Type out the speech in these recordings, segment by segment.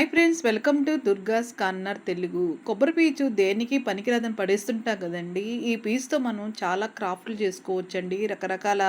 Hi friends welcome to Durga's corner Telugu. కొబ్బరి పీచు దేనికి పనికిరాదని పడేస్తుంటాం కదండి? ఈ పీచుతో మనం చాలా క్రాఫ్ట్లు చేసుకోవచ్చు అండి రకరకాల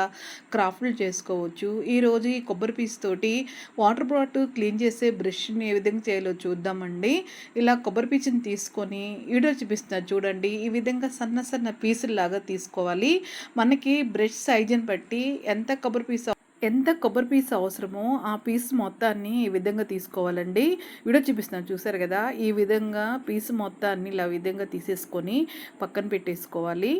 క్రాఫ్ట్లు చేసుకోవచ్చు. ఈరోజు ఈ కొబ్బరి పీచు తోటి వాటర్ బాటిల్ క్లీన్ చేసే బ్రష్ని ఏ విధంగా చేయాలో చూద్దామండి. ఇలా కొబ్బరి పీచుని తీసుకొని వీడియో చూపిస్తున్నారు చూడండి. ఈ విధంగా సన్న సన్న పీసుల్లాగా తీసుకోవాలి. మనకి బ్రష్ సైజుని బట్టి ఎంత కొబ్బరి పీసు ఎంత కొబ్బరి పీస్ అవసరమో ఆ పీస్ మొత్తాన్ని ఈ విధంగా తీసుకోవాలండి. వీడియో చూపిస్తున్నాను చూసారు కదా? ఈ విధంగా పీస్ మొత్తాన్ని ఇలా విధంగా తీసేసుకొని పక్కన పెట్టేసుకోవాలి.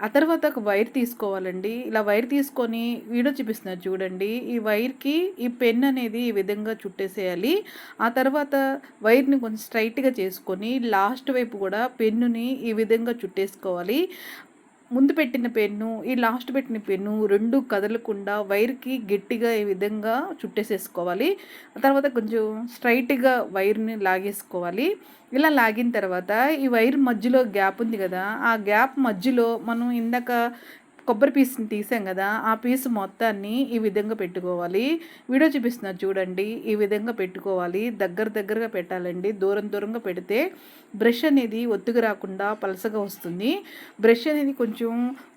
ఆ తర్వాత ఒక వైర్ తీసుకోవాలండి. ఇలా వైర్ తీసుకొని వీడియో చూపిస్తున్నారు చూడండి. ఈ వైర్కి ఈ పెన్ అనేది ఈ విధంగా చుట్టేసేయాలి. ఆ తర్వాత వైర్ని కొంచెం స్ట్రైట్గా చేసుకొని లాస్ట్ వైపు కూడా పెన్నుని ఈ విధంగా చుట్టేసుకోవాలి. ముందు పెట్టిన పెన్ను ఈ లాస్ట్ పెట్టిన పెన్ను రెండు కదలకుండా వైర్కి గట్టిగా ఈ విధంగా చుట్టేసేసుకోవాలి. తర్వాత కొంచెం స్ట్రైట్గా వైర్ని లాగేసుకోవాలి. ఇలా లాగిన తర్వాత ఈ వైర్ మధ్యలో గ్యాప్ ఉంది కదా ఆ గ్యాప్ మధ్యలో మనం ఇందాక కొబ్బరి పీస్ని తీసాం కదా ఆ పీస్ మొత్తాన్ని ఈ విధంగా పెట్టుకోవాలి. వీడియో చూపిస్తున్నారు చూడండి ఈ విధంగా పెట్టుకోవాలి. దగ్గర దగ్గరగా పెట్టాలండి. దూరం దూరంగా పెడితే బ్రష్ అనేది ఒత్తుగా రాకుండా పలసగా వస్తుంది. బ్రష్ అనేది కొంచెం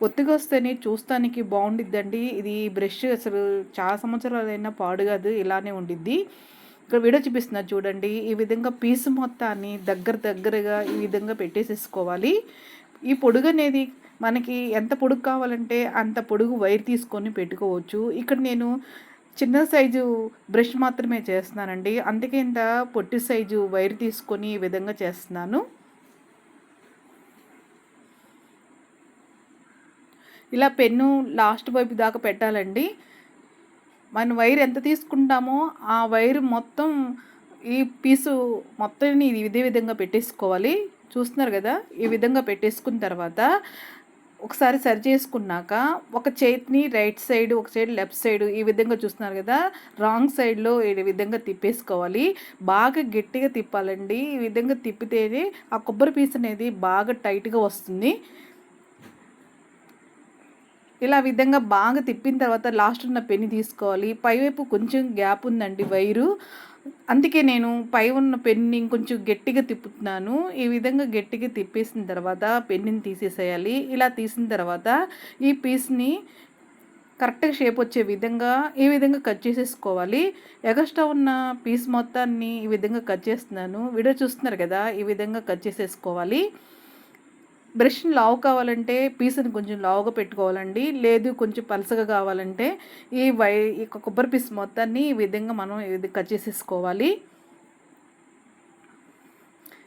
ఒత్తుగా వస్తేనే చూస్తానికి బాగుండిద్దండి. ఇది బ్రష్ అసలు చాలా సంవత్సరాలైనా పాడు కాదు ఇలానే ఉండిద్ది. ఇక్కడ వీడియో చూపిస్తున్నారు చూడండి ఈ విధంగా పీసు మొత్తాన్ని దగ్గర దగ్గరగా ఈ విధంగా పెట్టేసేసుకోవాలి. ఈ పొడుగు అనేది మనకి ఎంత పొడుగు కావాలంటే అంత పొడుగు వైర్ తీసుకొని పెట్టుకోవచ్చు. ఇక్కడ నేను చిన్న సైజు బ్రష్ మాత్రమే చేస్తున్నానండి. అందుకే ఇంత పొట్టి సైజు వైర్ తీసుకొని ఈ విధంగా చేస్తున్నాను. ఇలా పెన్ను లాస్ట్ వైపు దాకా పెట్టాలండి. మన వైర్ ఎంత తీసుకుంటామో ఆ వైర్ మొత్తం ఈ పీసు మొత్తం ఇదే విధంగా పెట్టేసుకోవాలి. చూస్తున్నారు కదా? ఈ విధంగా పెట్టేసుకున్న తర్వాత ఒకసారి సరి చేసుకున్నాక ఒక చేతిని రైట్ సైడ్ ఒక సైడ్ లెఫ్ట్ సైడ్ ఈ విధంగా చూస్తున్నారు కదా రాంగ్ సైడ్లో ఈ విధంగా తిప్పేసుకోవాలి. బాగా గట్టిగా తిప్పాలండి. ఈ విధంగా తిప్పితేనే ఆ కొబ్బరి పీస్ అనేది బాగా టైట్గా వస్తుంది. ఇలా విధంగా బాగా తిప్పిన తర్వాత లాస్ట్ ఉన్న పెన్ని తీసుకోవాలి. పైవైపు కొంచెం గ్యాప్ ఉందండి వైరు. అందుకే నేను పై ఉన్న పెన్ని ఇంకొంచెం గట్టిగా తిప్పుతున్నాను. ఈ విధంగా గట్టిగా తిప్పేసిన తర్వాత పెన్నుని తీసేసేయాలి. ఇలా తీసిన తర్వాత ఈ పీస్ని కరెక్ట్గా షేప్ వచ్చే విధంగా ఈ విధంగా కట్ చేసేసుకోవాలి. ఎగస్ట్రా ఉన్న పీస్ మొత్తాన్ని ఈ విధంగా కట్ చేస్తున్నాను. వీడియో చూస్తున్నారు కదా ఈ విధంగా కట్ చేసేసుకోవాలి. బ్రష్ని లావు కావాలంటే పీస్ని కొంచెం లావుగా పెట్టుకోవాలండి. లేదు కొంచెం పలసగా కావాలంటే ఈ వై ఈ కొబ్బరి పీస్ మొత్తాన్ని ఈ విధంగా మనం ఇది కట్ చేసేసుకోవాలి.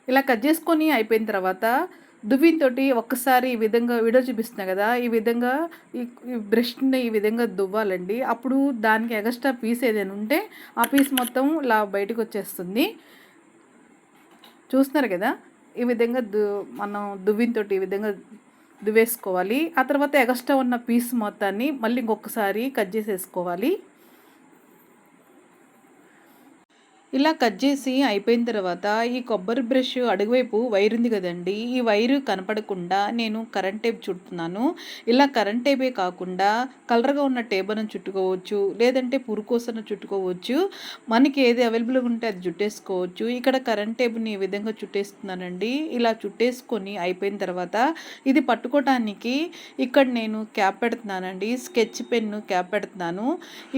ఇలా కట్ చేసుకొని అయిపోయిన తర్వాత దువ్వితోటి ఒక్కసారి ఈ విధంగా వీడియో చూపిస్తున్నా కదా ఈ విధంగా ఈ బ్రష్ని ఈ విధంగా దువ్వాలండి. అప్పుడు దానికి ఎగస్ట్రా పీస్ ఏదైనా ఉంటే ఆ పీస్ మొత్తం ఇలా బయటకు వచ్చేస్తుంది. చూస్తున్నారు కదా? ఈ విధంగా దు మనం దువ్వింతో ఈ విధంగా దువ్వేసుకోవాలి. ఆ తర్వాత ఎగస్ట్రా ఉన్న పీస్ మొత్తాన్ని మళ్ళీ ఇంకొకసారి కట్ చేసేసుకోవాలి. ఇలా కట్ చేసి అయిపోయిన తర్వాత ఈ కొబ్బరి బ్రష్ అడుగువైపు వైర్ ఉంది కదండి ఈ వైరు కనపడకుండా నేను కరెంట్ టేప్ చుడుతున్నాను. ఇలా కరెంట్ టేపే కాకుండా కలర్గా ఉన్న టేబుల్ని చుట్టుకోవచ్చు లేదంటే పురుకోసన చుట్టుకోవచ్చు. మనకి ఏది అవైలబుల్గా ఉంటే అది చుట్టేసుకోవచ్చు. ఇక్కడ కరెంట్ టేబుల్ని ఈ విధంగా చుట్టేస్తున్నానండి ఇలా చుట్టేసుకొని అయిపోయిన తర్వాత ఇది పట్టుకోవటానికి ఇక్కడ నేను క్యాప్ పెడుతున్నానండి స్కెచ్ పెన్ను క్యాప్ పెడుతున్నాను.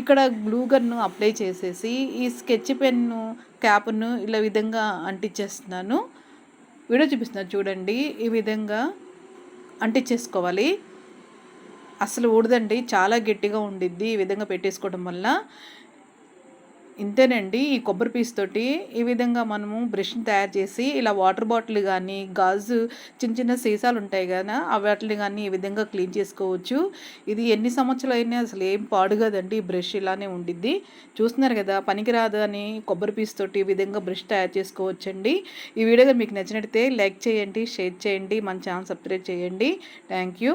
ఇక్కడ గ్లూ గన్ను అప్లై చేసేసి ఈ స్కెచ్ పెన్ను క్యాప్ను ఇలా విధంగా అంటించేస్తున్నాను. వీడియో చూపిస్తున్నాను చూడండి ఈ విధంగా అంటించేసుకోవాలి. అసలు ఊడదండి చాలా గట్టిగా ఉండిద్ది ఈ విధంగా పెట్టేసుకోవడం వల్ల. ఇంతేనండి ఈ కొబ్బరి పీస్ తోటి ఈ విధంగా మనము బ్రష్ని తయారు చేసి ఇలా వాటర్ బాటిల్ కానీ గాజు చిన్న చిన్న సీసాలు ఉంటాయి కదా ఆ వాటిని కానీ ఈ విధంగా క్లీన్ చేసుకోవచ్చు. ఇది ఎన్ని సంవత్సరాలు అయినా అసలు ఏం పాడు కదండి ఈ బ్రష్ ఇలానే ఉండిద్ది. చూస్తున్నారు కదా పనికిరాదు అని కొబ్బరి పీస్ తోటి ఈ విధంగా బ్రష్ తయారు చేసుకోవచ్చండి. ఈ వీడియో మీకు నచ్చినట్టయితే లైక్ చేయండి షేర్ చేయండి మన ఛానల్ సబ్స్క్రైబ్ చేయండి. Thank you